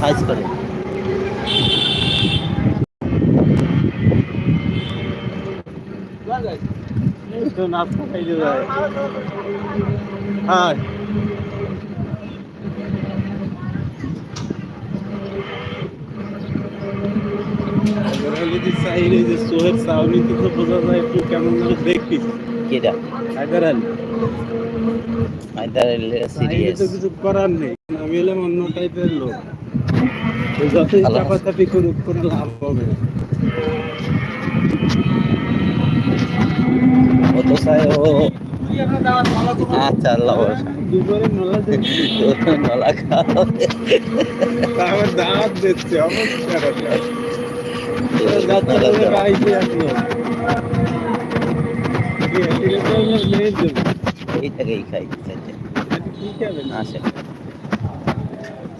Size করে। হ্যাঁ যে সোহের একটু কেমন নেই। আমি এলাম অন্য টাইপের লোক। যতই চাপাচাপি করুক কোনো লাভ হবে না। ও চাই ও আচ্ছা আল্লাহ নলা আমার দাঁত দিচ্ছে অবস্থা এইটাকেই খাই আসে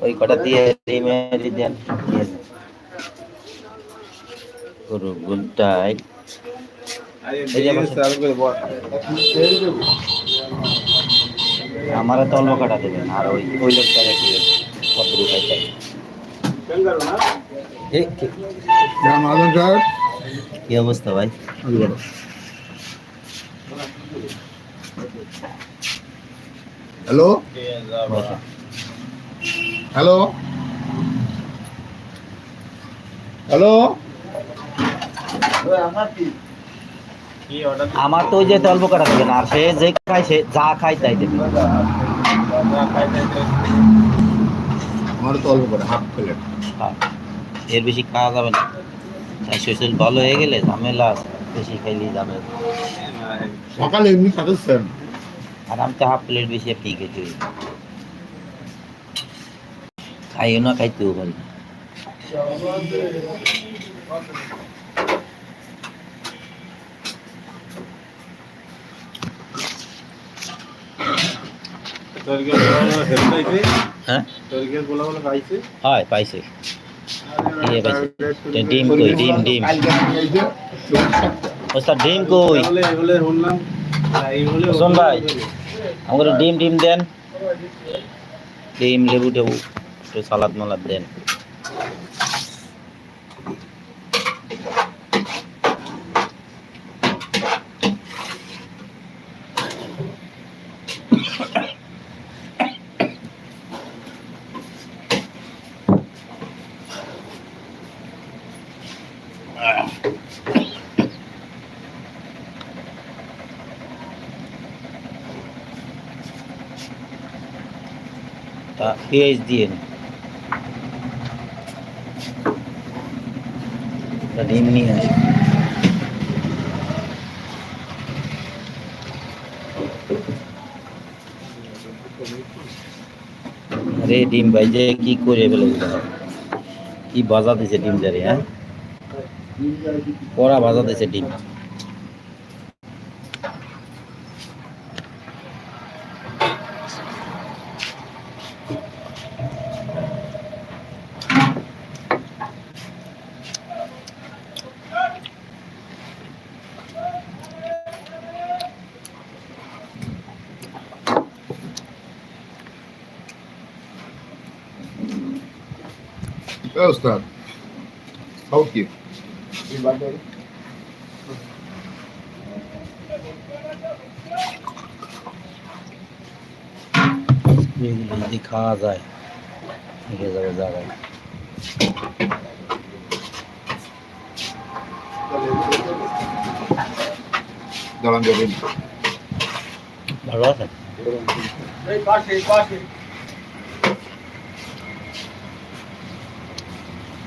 ওই কটা তিয়ারি মেরি দেন দিয়ে দেন। গরু গুলটাই আমার তো অল্প কাটা দেবেন আর ওই ওই লোকটা রেখে কত রুপাই চাই কি- অবস্থা ভাই? হ্যালো। হ্যালো হ্যালো আমার তো ওই যে অল্প কাটা দেবেন আর সে যে খায় সে যা খায় তাই দেবেন আমার তো অল্প করে হাফ প্লেট। হ্যাঁ। এর বেশি খাওয়া যাবে না। শরীর ভালো হয়ে গেলে ঝামেলা বেশি খাইলেই যাবে। সকালে এমনি খাতেছেন আর আমি তো হাফ প্লেট বেশি আপনি খেতে। খাইও না খাইতেও পারি না। হ্যাঁ হয় পাইছে ইয়ে পাইছে তো ডিম কই ডিম ডিম ওস্তাদ ডিম কই শোন ভাই আমাকে ডিম ডিম দেন ডিম লেবু টেবু একটু সালাদ মালাদ দেন তা পেঁয়াজ দিয়ে ডিম নিয়ে আসি আরে ডিম ভাই যে কি করে ফেলে দিতে হবে কি ভাজা দিছে ডিম জারি হ্যাঁ কড়া ভাজা দিছে ডিম ওস্তাদ খাও কি এগুলো যদি খাওয়া যায় থেকে যাবে জায়গায় দাঁড়ান যাবেন ভালো